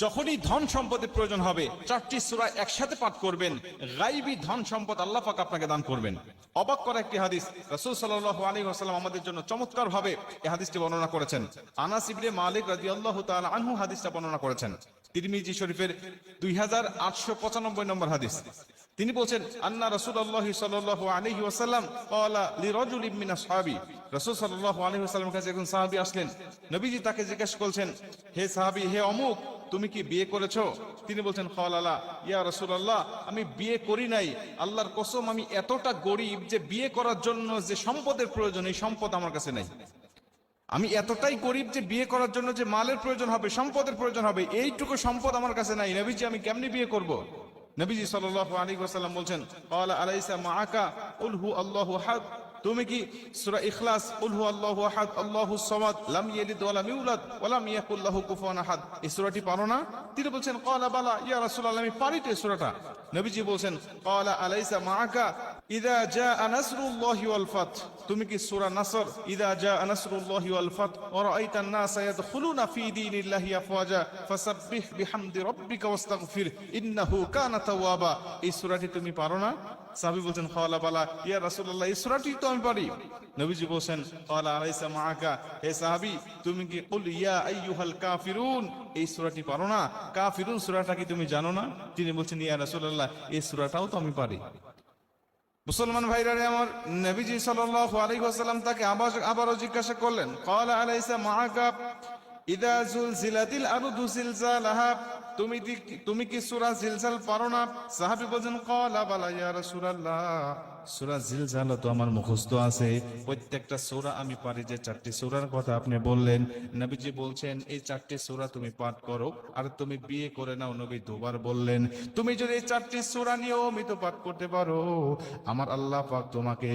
যখনই ধন সম্পদের প্রয়োজন হবে, চারটি সূরা একসাথে পাঠ করবেন, গাইবী ধন সম্পদ আল্লাহ পাক আপনাকে দান করবেন। অবাক করা একটি হাদিস, রাসূল সাল্লাল্লাহু আলাইহি ওয়াসাল্লাম আমাদের জন্য চমৎকার ভাবে এই হাদিসটি বর্ণনা করেছেন। আনাস ইবনে মালিক রাদিয়াল্লাহু তাআলা আনহু হাদিসটা বর্ণনা করেছেন। তিরমিজি শরীফের 2895 নম্বর হাদিস। তিনি বলছেন, আন্না রাসূলুল্লাহ সাল্লাল্লাহু আলাইহি ওয়াসাল্লাম ক্বালা লিরাজুলিন মিন আসহাবি রাসূল সাল্লাল্লাহু আলাইহি ওয়াসাল্লামের কাছে একজন সাহাবী আসলেন। নবীজি তাকে জিজ্ঞেস করছেন হে সাহাবী, হে অমুক তুমি কি বিয়ে করেছ? তিনি বলছেন খালালা ইয়া রাসূলুল্লাহ, আমি বিয়ে করি নাই। আল্লাহর কসম, আমি এতটা গরিব যে বিয়ে করার জন্য যে সম্পদের প্রয়োজন, এই সম্পদ আমার কাছে নাই। আমি এতটাই গরিব যে বিয়ে করার জন্য যে মালের প্রয়োজন হবে, সম্পদের প্রয়োজন হবে, এইটুকু সম্পদ আমার কাছে নাই। নবীজি, আমি কেমনি বিয়ে করব? নবীজি আলাইহি ওয়াসাল্লাম বলছেন তুমি কি সূরা ইখলাস কুল হু আল্লাহু আহাদ আল্লাহুস সামাদ, লাম ইয়ালিদ ওয়া লাম ইউলাদ, ওয়া লাম ইয়াকুল লাহু কুফুয়ান আহাদ এই সূরাটি পারো না? তিনি বলছেন, ক্বালা বালা, ইয়া রাসূলুল্লাহ, আমি পারি তো এই সূরাটা নবীজি বলছেন, ক্বালা আলাইসা মাআকা, ইদা জাআ নাসরুল্লাহি ওয়াল ফাত তুমি কি সূরা নাসর, ইদা জাআ নাসরুল্লাহি ওয়াল ফাত ওয়া রাআইতান নাসা ইয়াদখুলুনা ফি দীনিল্লাহি আফওয়াজা ফাসাব্বিহ বিহামদি রাব্বিকা ওয়াস্তাগফির ইন্নাহু কানা তাওয়াবা এই সূরাটি তুমি পারো না? সাহাবী বলছেন খাওয়ালা ইয়া রাসূলুল্লাহ, এই সূরাটি তো আমি পারি নবীজি বলছেন ক্বালা আলাইসা মাআকা। হে সাহাবী, তুমি কি কুল ইয়া আইয়ুহাল কাফিরুন? এই সূরাটি পারো না। কাফিরুন সূরাটা কি তুমি জানো না? তিনি বলছেন, ইয়া রাসূলুল্লাহ, এই সূরাটাও তো আমি পারি মুসলমান ভাইরা আমার, নবীজি সাল্লাল্লাহু আলাইহি তাকে আবার আবারও জিজ্ঞাসা করলেন ক্বালা আলাইসা মাআকা? ইদা জুলজিলাতিল আরদু জিলজালাহা, তুমি তুমি কি সূরা জিলজাল পারো না? সাহাবী বলেন ক্বালা বালা ইয়া রাসূলুল্লাহ। সূরা জিলজাল তো আমার মুখস্থ আছে। প্রত্যেকটা সূরা আমি পারি যে চারটি সূরার কথা আপনি বললেন। নবীজি বলছেন, এই চারটি সূরা তুমি পাঠ করো, আর তুমি বিয়ে করে নাও, নবী দুবার বললেন। তুমি যদি এই চারটি সূরা নিয়মিত পাঠ করতে পারো, আমার আল্লাহ পাক তোমাকে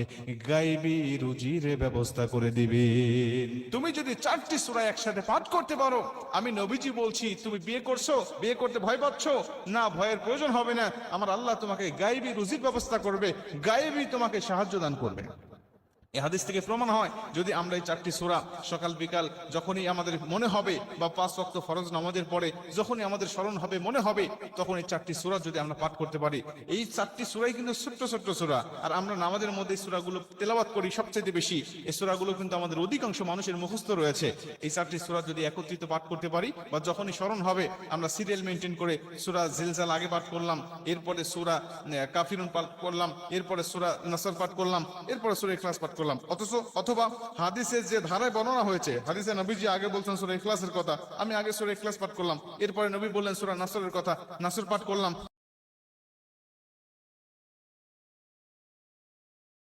গাইবি রুজির ব্যবস্থা করে দিবেন তুমি যদি চারটি সূরা একসাথে পাঠ করতে পারো, আমি নবীজি বলছি, তুমি বিয়ে করছ, বিয়ে করতে ভয় পাচ্ছ? না, ভয়ের প্রয়োজন হবে না। আমার আল্লাহ তোমাকে গাইবি, রুজির ব্যবস্থা করবে। গাইবি তোমাকে সাহায্য দান করবে। এই হাদিস থেকে প্রমাণ হয়, যদি আমরা এই চারটি সূরা সকাল, বিকাল যখনই আমাদের মনে হবে বা পাঁচ ওয়াক্ত ফরজ নামাজের পরে যখনই আমাদের স্মরণ হবে, মনে হবে, তখন এই চারটি সূরা যদি আমরা পাঠ করতে পারি। এই চারটি সূরাই কিন্তু ছোট্ট ছোট্ট সূরা। আর আমরা নামাজের মধ্যে এই সূরাগুলো তেলাওয়াত করি সবচেয়ে বেশি। এই সূরাগুলো কিন্তু আমাদের অধিকাংশ মানুষের মুখস্থ রয়েছে। এই চারটি সূরা যদি একত্রিত পাঠ করতে পারি বা যখনই স্মরণ হবে, আমরা সিরিয়াল মেনটেন করে সূরা জিলজাল আগে পাঠ করলাম, এরপরে সূরা কাফিরুন পাঠ করলাম, এরপরে সূরা নাসর পাঠ করলাম, এরপরে সূরা ইখলাস পাঠ করলাম। অথচ, অথবা হাদিসের যে ধারায় বর্ণনা হয়েছে, হাদিসে নবীজি আগে বলছেন সুরে ইখলাসের কথা, আমি আগে সুরে ইখলাস পাঠ করলাম। এরপরে নবী বললেন সুরা নাসরের কথা, নাসর পাঠ করলাম।